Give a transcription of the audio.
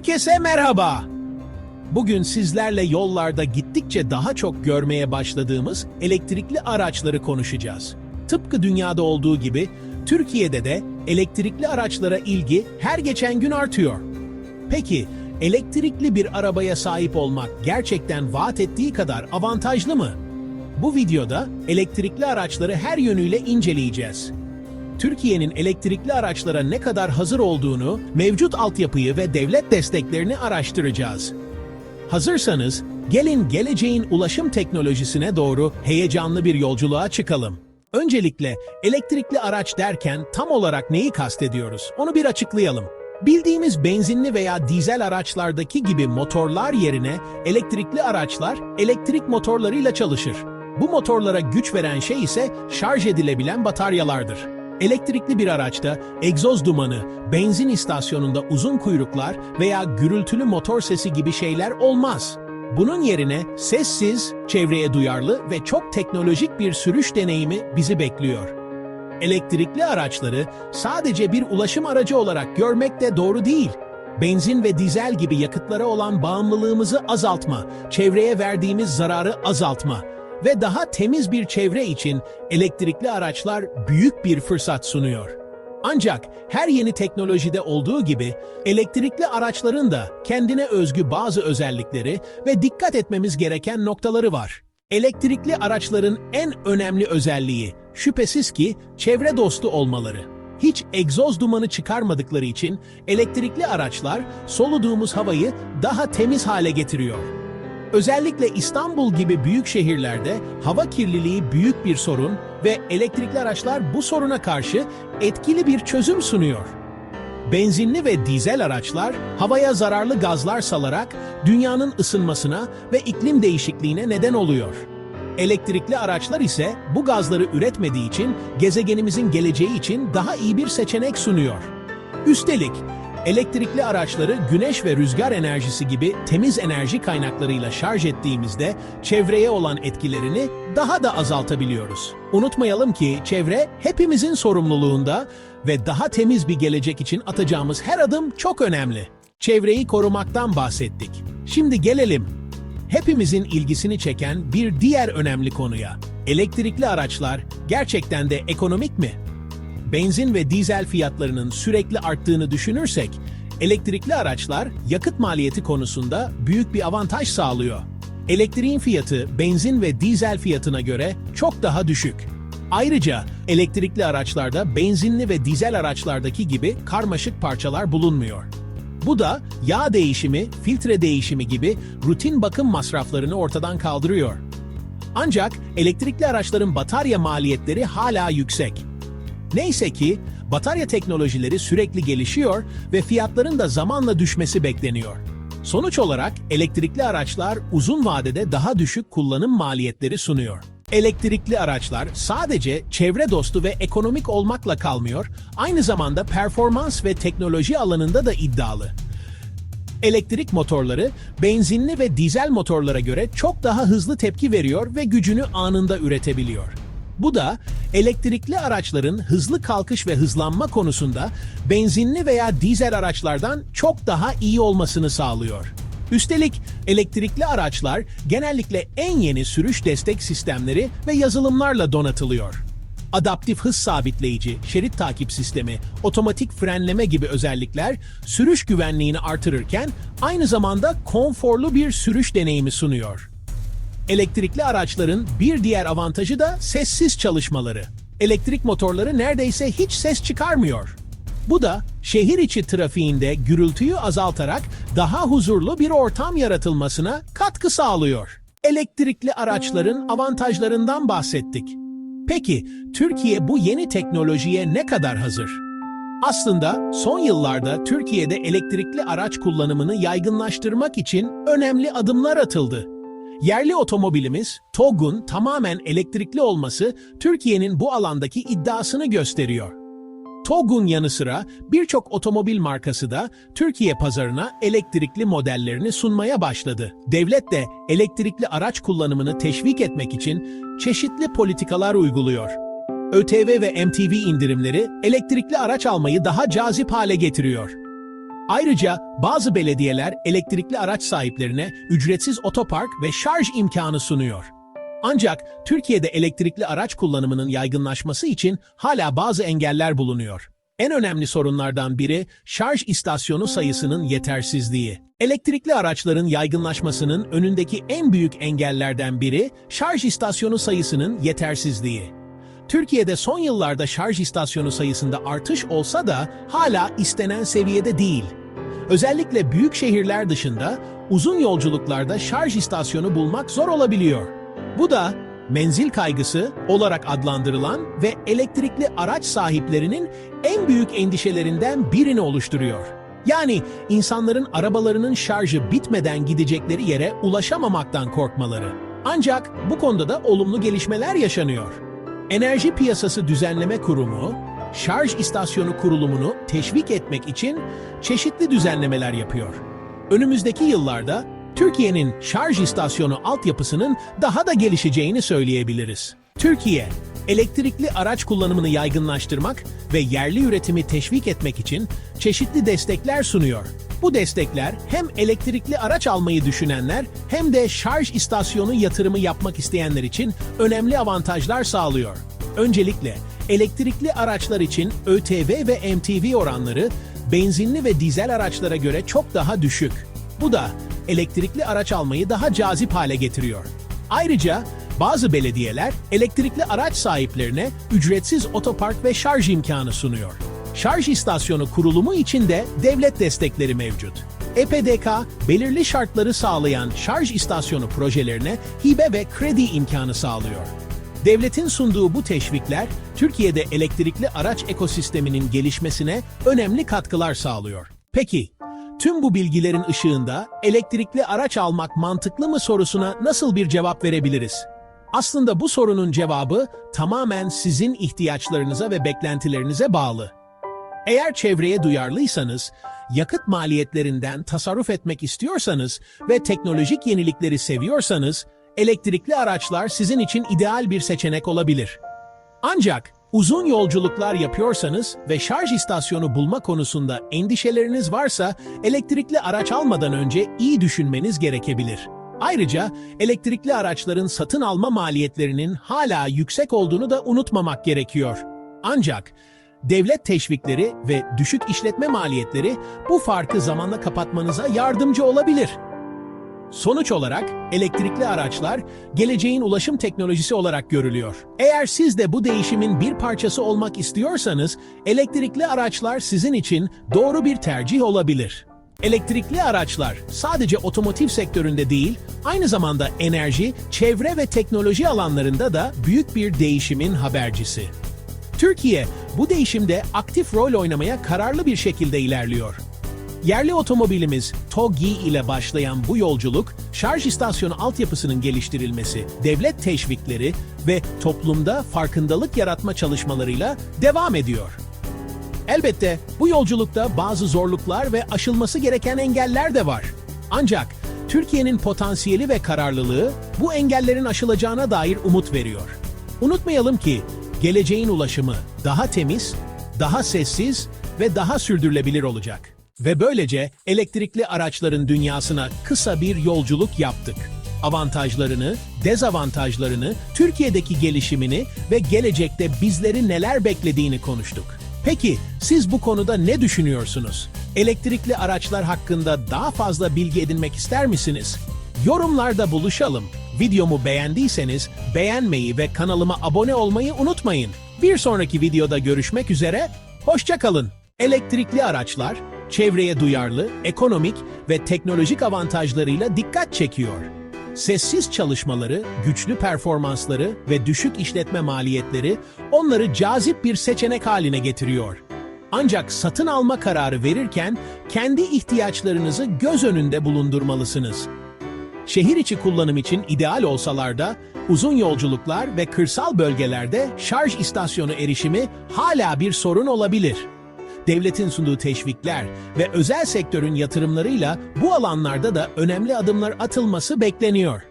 Herkese merhaba. Bugün sizlerle yollarda gittikçe daha çok görmeye başladığımız elektrikli araçları konuşacağız. Tıpkı dünyada olduğu gibi Türkiye'de de elektrikli araçlara ilgi her geçen gün artıyor. Peki elektrikli bir arabaya sahip olmak gerçekten vaat ettiği kadar avantajlı mı? Bu videoda elektrikli araçları her yönüyle inceleyeceğiz. Türkiye'nin elektrikli araçlara ne kadar hazır olduğunu, mevcut altyapıyı ve devlet desteklerini araştıracağız. Hazırsanız, gelin geleceğin ulaşım teknolojisine doğru heyecanlı bir yolculuğa çıkalım. Öncelikle elektrikli araç derken tam olarak neyi kastediyoruz? Onu bir açıklayalım. Bildiğimiz benzinli veya dizel araçlardaki gibi motorlar yerine elektrikli araçlar elektrik motorlarıyla çalışır. Bu motorlara güç veren şey ise şarj edilebilen bataryalardır. Elektrikli bir araçta egzoz dumanı, benzin istasyonunda uzun kuyruklar veya gürültülü motor sesi gibi şeyler olmaz. Bunun yerine sessiz, çevreye duyarlı ve çok teknolojik bir sürüş deneyimi bizi bekliyor. Elektrikli araçları sadece bir ulaşım aracı olarak görmek de doğru değil. Benzin ve dizel gibi yakıtlara olan bağımlılığımızı azaltma, çevreye verdiğimiz zararı azaltma ve daha temiz bir çevre için elektrikli araçlar büyük bir fırsat sunuyor. Ancak her yeni teknolojide olduğu gibi elektrikli araçların da kendine özgü bazı özellikleri ve dikkat etmemiz gereken noktaları var. Elektrikli araçların en önemli özelliği şüphesiz ki çevre dostu olmaları. Hiç egzoz dumanı çıkarmadıkları için elektrikli araçlar soluduğumuz havayı daha temiz hale getiriyor. Özellikle İstanbul gibi büyük şehirlerde hava kirliliği büyük bir sorun ve elektrikli araçlar bu soruna karşı etkili bir çözüm sunuyor. Benzinli ve dizel araçlar havaya zararlı gazlar salarak dünyanın ısınmasına ve iklim değişikliğine neden oluyor. Elektrikli araçlar ise bu gazları üretmediği için gezegenimizin geleceği için daha iyi bir seçenek sunuyor. Üstelik elektrikli araçları güneş ve rüzgar enerjisi gibi temiz enerji kaynaklarıyla şarj ettiğimizde çevreye olan etkilerini daha da azaltabiliyoruz. Unutmayalım ki çevre hepimizin sorumluluğunda ve daha temiz bir gelecek için atacağımız her adım çok önemli. Çevreyi korumaktan bahsettik. Şimdi gelelim hepimizin ilgisini çeken bir diğer önemli konuya. Elektrikli araçlar gerçekten de ekonomik mi? Benzin ve dizel fiyatlarının sürekli arttığını düşünürsek, elektrikli araçlar yakıt maliyeti konusunda büyük bir avantaj sağlıyor. Elektriğin fiyatı benzin ve dizel fiyatına göre çok daha düşük. Ayrıca elektrikli araçlarda benzinli ve dizel araçlardaki gibi karmaşık parçalar bulunmuyor. Bu da yağ değişimi, filtre değişimi gibi rutin bakım masraflarını ortadan kaldırıyor. Ancak elektrikli araçların batarya maliyetleri hala yüksek. Neyse ki batarya teknolojileri sürekli gelişiyor ve fiyatların da zamanla düşmesi bekleniyor. Sonuç olarak elektrikli araçlar uzun vadede daha düşük kullanım maliyetleri sunuyor. Elektrikli araçlar sadece çevre dostu ve ekonomik olmakla kalmıyor, aynı zamanda performans ve teknoloji alanında da iddialı. Elektrik motorları benzinli ve dizel motorlara göre çok daha hızlı tepki veriyor ve gücünü anında üretebiliyor. Bu da elektrikli araçların hızlı kalkış ve hızlanma konusunda benzinli veya dizel araçlardan çok daha iyi olmasını sağlıyor. Üstelik elektrikli araçlar genellikle en yeni sürüş destek sistemleri ve yazılımlarla donatılıyor. Adaptif hız sabitleyici, şerit takip sistemi, otomatik frenleme gibi özellikler sürüş güvenliğini artırırken aynı zamanda konforlu bir sürüş deneyimi sunuyor. Elektrikli araçların bir diğer avantajı da sessiz çalışmaları. Elektrik motorları neredeyse hiç ses çıkarmıyor. Bu da şehir içi trafiğinde gürültüyü azaltarak daha huzurlu bir ortam yaratılmasına katkı sağlıyor. Elektrikli araçların avantajlarından bahsettik. Peki Türkiye bu yeni teknolojiye ne kadar hazır? Aslında son yıllarda Türkiye'de elektrikli araç kullanımını yaygınlaştırmak için önemli adımlar atıldı. Yerli otomobilimiz TOG'un tamamen elektrikli olması Türkiye'nin bu alandaki iddiasını gösteriyor. TOG'un yanı sıra birçok otomobil markası da Türkiye pazarına elektrikli modellerini sunmaya başladı. Devlet de elektrikli araç kullanımını teşvik etmek için çeşitli politikalar uyguluyor. ÖTV ve MTV indirimleri elektrikli araç almayı daha cazip hale getiriyor. Ayrıca bazı belediyeler elektrikli araç sahiplerine ücretsiz otopark ve şarj imkanı sunuyor. Ancak Türkiye'de elektrikli araç kullanımının yaygınlaşması için hala bazı engeller bulunuyor. En önemli sorunlardan biri şarj istasyonu sayısının yetersizliği. Elektrikli araçların yaygınlaşmasının önündeki en büyük engellerden biri şarj istasyonu sayısının yetersizliği. Türkiye'de son yıllarda şarj istasyonu sayısında artış olsa da hala istenen seviyede değil. Özellikle büyük şehirler dışında uzun yolculuklarda şarj istasyonu bulmak zor olabiliyor. Bu da menzil kaygısı olarak adlandırılan ve elektrikli araç sahiplerinin en büyük endişelerinden birini oluşturuyor. Yani insanların arabalarının şarjı bitmeden gidecekleri yere ulaşamamaktan korkmaları. Ancak bu konuda da olumlu gelişmeler yaşanıyor. Enerji Piyasası Düzenleme Kurumu, şarj istasyonu kurulumunu teşvik etmek için çeşitli düzenlemeler yapıyor. Önümüzdeki yıllarda Türkiye'nin şarj istasyonu altyapısının daha da gelişeceğini söyleyebiliriz. Türkiye, elektrikli araç kullanımını yaygınlaştırmak ve yerli üretimi teşvik etmek için çeşitli destekler sunuyor. Bu destekler hem elektrikli araç almayı düşünenler hem de şarj istasyonu yatırımı yapmak isteyenler için önemli avantajlar sağlıyor. Öncelikle elektrikli araçlar için ÖTV ve MTV oranları benzinli ve dizel araçlara göre çok daha düşük. Bu da elektrikli araç almayı daha cazip hale getiriyor. Ayrıca bazı belediyeler elektrikli araç sahiplerine ücretsiz otopark ve şarj imkanı sunuyor. Şarj istasyonu kurulumu için de devlet destekleri mevcut. EPDK, belirli şartları sağlayan şarj istasyonu projelerine hibe ve kredi imkanı sağlıyor. Devletin sunduğu bu teşvikler, Türkiye'de elektrikli araç ekosisteminin gelişmesine önemli katkılar sağlıyor. Peki, tüm bu bilgilerin ışığında elektrikli araç almak mantıklı mı sorusuna nasıl bir cevap verebiliriz? Aslında bu sorunun cevabı tamamen sizin ihtiyaçlarınıza ve beklentilerinize bağlı. Eğer çevreye duyarlıysanız, yakıt maliyetlerinden tasarruf etmek istiyorsanız ve teknolojik yenilikleri seviyorsanız, elektrikli araçlar sizin için ideal bir seçenek olabilir. Ancak uzun yolculuklar yapıyorsanız ve şarj istasyonu bulma konusunda endişeleriniz varsa elektrikli araç almadan önce iyi düşünmeniz gerekebilir. Ayrıca elektrikli araçların satın alma maliyetlerinin hala yüksek olduğunu da unutmamak gerekiyor. Ancak devlet teşvikleri ve düşük işletme maliyetleri bu farkı zamanla kapatmanıza yardımcı olabilir. Sonuç olarak elektrikli araçlar geleceğin ulaşım teknolojisi olarak görülüyor. Eğer siz de bu değişimin bir parçası olmak istiyorsanız elektrikli araçlar sizin için doğru bir tercih olabilir. Elektrikli araçlar sadece otomotiv sektöründe değil, aynı zamanda enerji, çevre ve teknoloji alanlarında da büyük bir değişimin habercisi. Türkiye bu değişimde aktif rol oynamaya kararlı bir şekilde ilerliyor. Yerli otomobilimiz TOGI ile başlayan bu yolculuk, şarj istasyonu altyapısının geliştirilmesi, devlet teşvikleri ve toplumda farkındalık yaratma çalışmalarıyla devam ediyor. Elbette bu yolculukta bazı zorluklar ve aşılması gereken engeller de var. Ancak Türkiye'nin potansiyeli ve kararlılığı bu engellerin aşılacağına dair umut veriyor. Unutmayalım ki geleceğin ulaşımı daha temiz, daha sessiz ve daha sürdürülebilir olacak. Ve böylece elektrikli araçların dünyasına kısa bir yolculuk yaptık. Avantajlarını, dezavantajlarını, Türkiye'deki gelişimini ve gelecekte bizleri neler beklediğini konuştuk. Peki siz bu konuda ne düşünüyorsunuz? Elektrikli araçlar hakkında daha fazla bilgi edinmek ister misiniz? Yorumlarda buluşalım. Videomu beğendiyseniz beğenmeyi ve kanalıma abone olmayı unutmayın. Bir sonraki videoda görüşmek üzere, hoşça kalın. Elektrikli araçlar, çevreye duyarlı, ekonomik ve teknolojik avantajlarıyla dikkat çekiyor. Sessiz çalışmaları, güçlü performansları ve düşük işletme maliyetleri onları cazip bir seçenek haline getiriyor. Ancak satın alma kararı verirken kendi ihtiyaçlarınızı göz önünde bulundurmalısınız. Şehir içi kullanım için ideal olsalar da uzun yolculuklar ve kırsal bölgelerde şarj istasyonu erişimi hala bir sorun olabilir. Devletin sunduğu teşvikler ve özel sektörün yatırımlarıyla bu alanlarda da önemli adımlar atılması bekleniyor.